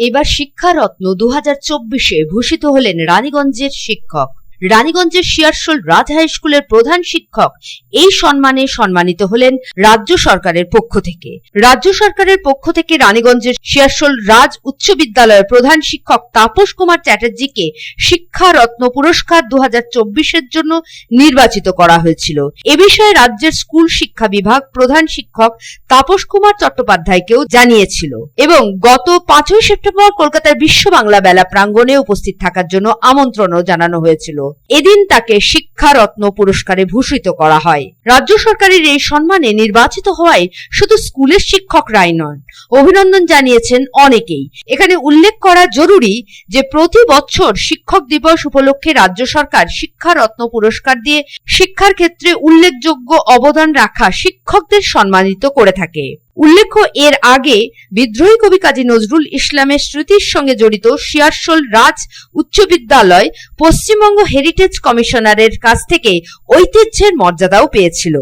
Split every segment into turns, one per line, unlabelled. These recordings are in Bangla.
এবার শিক্ষারত্ন দু হাজার চব্বিশে ভূষিত হলেন রানীগঞ্জের শিক্ষক। রানীগঞ্জের শিয়ারশোল রাজ হাই স্কুলের প্রধান শিক্ষক এই সম্মানে সম্মানিত হলেন রাজ্য সরকারের পক্ষ থেকে। রাজ্য সরকারের পক্ষ থেকে রানীগঞ্জের শিয়ারশোল রাজ উচ্চ বিদ্যালয়ের প্রধান শিক্ষক তাপস কুমার চ্যাটার্জিকে শিক্ষা রত্ন পুরস্কার দু চব্বিশের জন্য নির্বাচিত করা হয়েছিল। এ বিষয়ে রাজ্যের স্কুল শিক্ষা বিভাগ প্রধান শিক্ষক তাপস কুমার চট্টোপাধ্যায়কেও জানিয়েছিল এবং গত পাঁচই সেপ্টেম্বর কলকাতার বিশ্ব বাংলা বেলা প্রাঙ্গণে উপস্থিত থাকার জন্য আমন্ত্রণও জানানো হয়েছিল। এদিন তাকে শিক্ষা রত্ন পুরস্কারে ভূষিত করা হয়। রাজ্য সরকারের এই সম্মানে নির্বাচিত হওয়ায় শুধু স্কুলের শিক্ষকরাই নন, অভিনন্দন জানিয়েছেন অনেকেই। এখানে উল্লেখ করা জরুরি যে প্রতি বছর শিক্ষক দিবস উপলক্ষে রাজ্য সরকার শিক্ষা রত্ন পুরস্কার দিয়ে শিক্ষার ক্ষেত্রে উল্লেখযোগ্য অবদান রাখা শিক্ষকদের সম্মানিত করে থাকে। উল্লেখ্য, এর আগে বিদ্রোহী কবি কাজী নজরুল ইসলামের স্মৃতির সঙ্গে জড়িত শিয়ারশোল রাজ উচ্চ বিদ্যালয় পশ্চিমবঙ্গ হেরিটেজ কমিশনারের কাছ থেকে ঐতিহ্যের মর্যাদাও পেয়েছিল।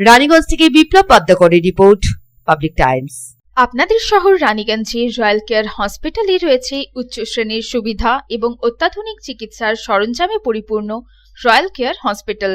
রানীগঞ্জ থেকে বিপ্লব পদ্মকরের রিপোর্ট, পাবলিক টাইমস।
আপনাদের শহর রানীগঞ্জে রয়্যাল কেয়ার হসপিটালে রয়েছে উচ্চ শ্রেণির সুবিধা এবং অত্যাধুনিক চিকিৎসার সরঞ্জামে পরিপূর্ণ রয়্যাল কেয়ার হসপিটাল।